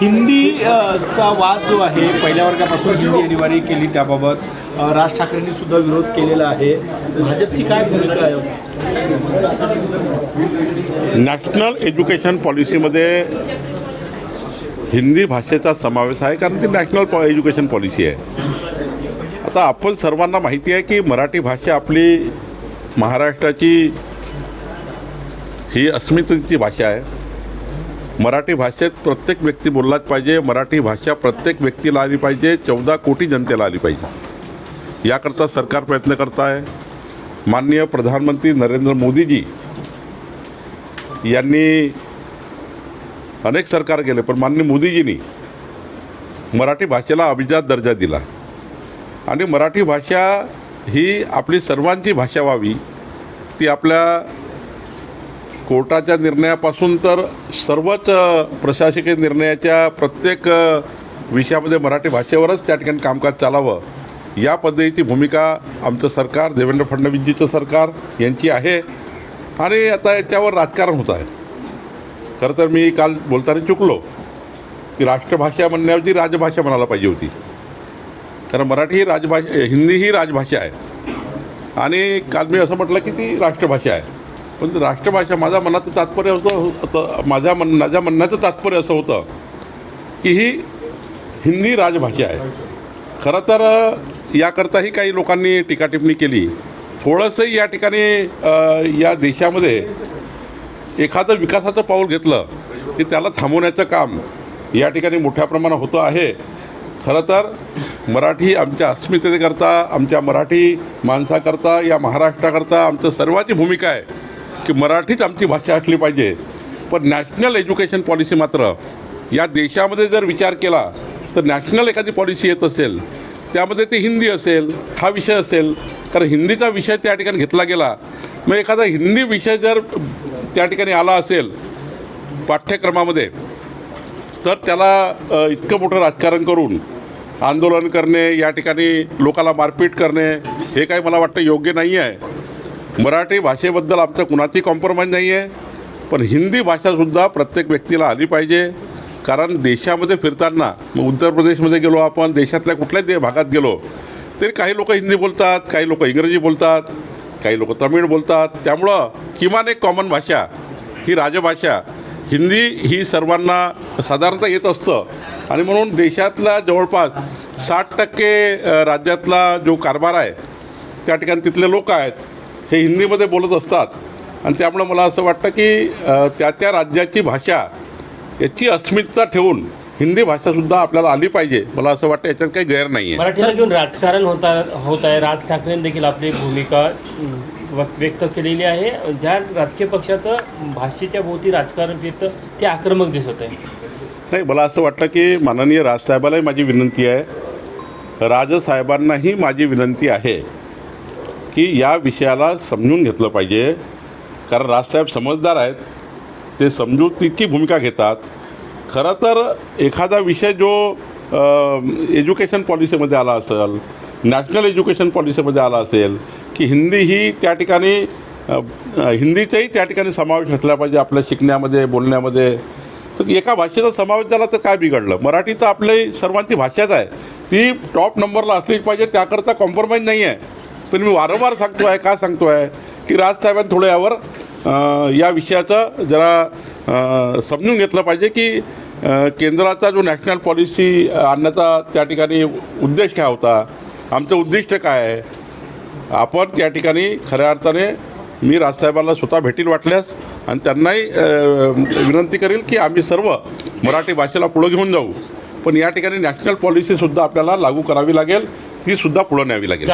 हिंदी चा वाद जो आहे पहिल्या वर्गापासून हिंदी अनिवार्य केली त्याबाबत राज ठाकरेंनी सुद्धा विरोध केलेला आहे. भाजपची काय भूमिका आहे? नॅशनल एज्युकेशन पॉलिसीमध्ये हिंदी भाषेचा समावेश आहे कारण ती नॅशनल पॉ एज्युकेशन पॉलिसी आहे. आता आपण सर्वांना माहिती आहे की मराठी भाषा आपली महाराष्ट्राची ही अस्मितेची भाषा आहे. मराठी भाषेत प्रत्येक व्यक्ती बोललाच पाहिजे मराठी भाषा प्रत्येक व्यक्तीला आली पाहिजे चौदा कोटी जनतेला आली पाहिजे. याकरता सरकार प्रयत्न करत आहे माननीय प्रधानमंत्री नरेंद्र मोदीजी यांनी अनेक सरकार केले पण माननीय मोदीजींनी मराठी भाषेला अभिजात दर्जा दिला. आणि मराठी भाषा ही आपली सर्वांची भाषा व्हावी ती आपल्या कोर्टाच्या निर्णयापासून तर सर्वच प्रशासकीय निर्णयाच्या प्रत्येक विषयामध्ये मराठी भाषेवरच त्या ठिकाणी कामकाज चालावं. या पद्धतीची भूमिका आमचं सरकार देवेंद्र फडणवीसजीचं सरकार यांची आहे आणि आता याच्यावर राजकारण होत आहे. खरं तर मी काल बोलताना चुकलो की राष्ट्रभाषा म्हणण्याऐवजी राजभाषा म्हणायला पाहिजे होती. कारण मराठी ही राजभाषा हिंदी ही राजभाषा आहे. आणि काल मी असं म्हटलं की ती राष्ट्रभाषा आहे. पण राष्ट्रभाषा माझ्या मनाचं तात्पर्य असं होतं माझ्या मन माझ्या म्हणण्याचं तात्पर्य असं होतं की ही हिंदी राजभाषा आहे. खरं तर याकरताही काही लोकांनी टीकाटिप्पणी केली. थोडंसंही या ठिकाणी या देशामध्ये एखादं विकासाचं पाऊल घेतलं की त्याला थांबवण्याचं काम या ठिकाणी मोठ्या प्रमाणात होतं आहे. खरं तर मराठी आमच्या अस्मितेकरता आमच्या मराठी माणसाकरता या महाराष्ट्राकरता आमचं सर्वाची भूमिका आहे. की मराठीच आमची भाषा असली पाहिजे. पण नॅशनल एज्युकेशन पॉलिसी मात्र या देशामध्ये जर विचार केला तर नॅशनल एखादी पॉलिसी येत असेल त्यामध्ये ते हिंदी असेल हा विषय असेल कारण हिंदीचा विषय त्या ठिकाणी घेतला गेला. मग एखादा हिंदी विषय जर त्या ठिकाणी आला असेल पाठ्यक्रमामध्ये तर त्याला इतकं मोठं राजकारण करून आंदोलन करणे या ठिकाणी लोकाला मारपीट करणे हे काही मला वाटतं योग्य नाही आहे मराठी भाषेबद्दल आमचं कुणाची कॉम्प्रोमाइज नाही आहे पण हिंदी भाषासुद्धा प्रत्येक व्यक्तीला आली पाहिजे. कारण देशामध्ये फिरताना मग उत्तर प्रदेशमध्ये गेलो आपण देशातल्या कुठल्याही दे भागात गेलो तरी काही लोक हिंदी बोलतात काही लोक इंग्रजी बोलतात काही लोक तमिळ बोलतात. त्यामुळं किमान एक कॉमन भाषा ही राजभाषा. हिंदी ही सर्वांना साधारणतः येत असतं. आणि म्हणून देशातला जवळपास साठ टक्के राज्यातला जो कारभार आहे त्या ठिकाणी तिथले लोक आहेत. हे हिंदीमध्ये बोलत असतात. आणि त्यामुळं मला असं वाटतं की त्या त्या राज्याची भाषा याची अस्मितता ठेवून हिंदी भाषासुद्धा आपल्याला आली पाहिजे. मला असं वाटतं याच्यात काही गैर नाही आहे मराठीला घेऊन राजकारण होता होत आहे. राज ठाकरेंनी देखील आपली भूमिका व्यक्त केलेली आहे. ज्या राजकीय पक्षाचं भाषेच्या भोवती राजकारण फिरतं ते आक्रमक दिसत आहे. नाही मला असं वाटतं की माननीय राजसाहेबालाही माझी विनंती आहे. राजसाहेबांनाही माझी विनंती आहे. की या विषयाला समजून घेतलं पाहिजे. कारण राजसाहेब समजदार आहेत ते समजूतीची भूमिका घेतात. खरं तर एखादा विषय जो एज्युकेशन पॉलिसीमध्ये आला असेल नॅशनल एज्युकेशन पॉलिसीमध्ये आला असेल की हिंदी ही त्या ठिकाणी हिंदीचाही त्या ठिकाणी समावेश असला पाहिजे आपल्या शिकण्यामध्ये बोलण्यामध्ये. तर एका भाषेचा समावेश झाला तर काय बिघडलं? मराठी तर आपली सर्वांची भाषाच आहे. ती टॉप नंबरला असलीच पाहिजे त्याकरता कॉम्प्रोमाइज नाही आहे पण मी वारंवार सांगतो आहे का सांगतो आहे? की राजसाहेबांनी थोडं यावर या विषयाचं जरा समजून घेतलं पाहिजे की केंद्राचा जो नॅशनल पॉलिसी आणण्याचा त्या ठिकाणी उद्देश काय होता? आमचं उद्दिष्ट काय आहे? आपण त्या ठिकाणी खऱ्या अर्थाने मी राजसाहेबांना स्वतः भेटील वाटल्यास आणि त्यांनाही विनंती करेल की आम्ही सर्व मराठी भाषेला पुढं घेऊन जाऊ. पण या ठिकाणी नॅशनल पॉलिसीसुद्धा आपल्याला लागू करावी लागेल तीसुद्धा पुढं न्यावी लागेल.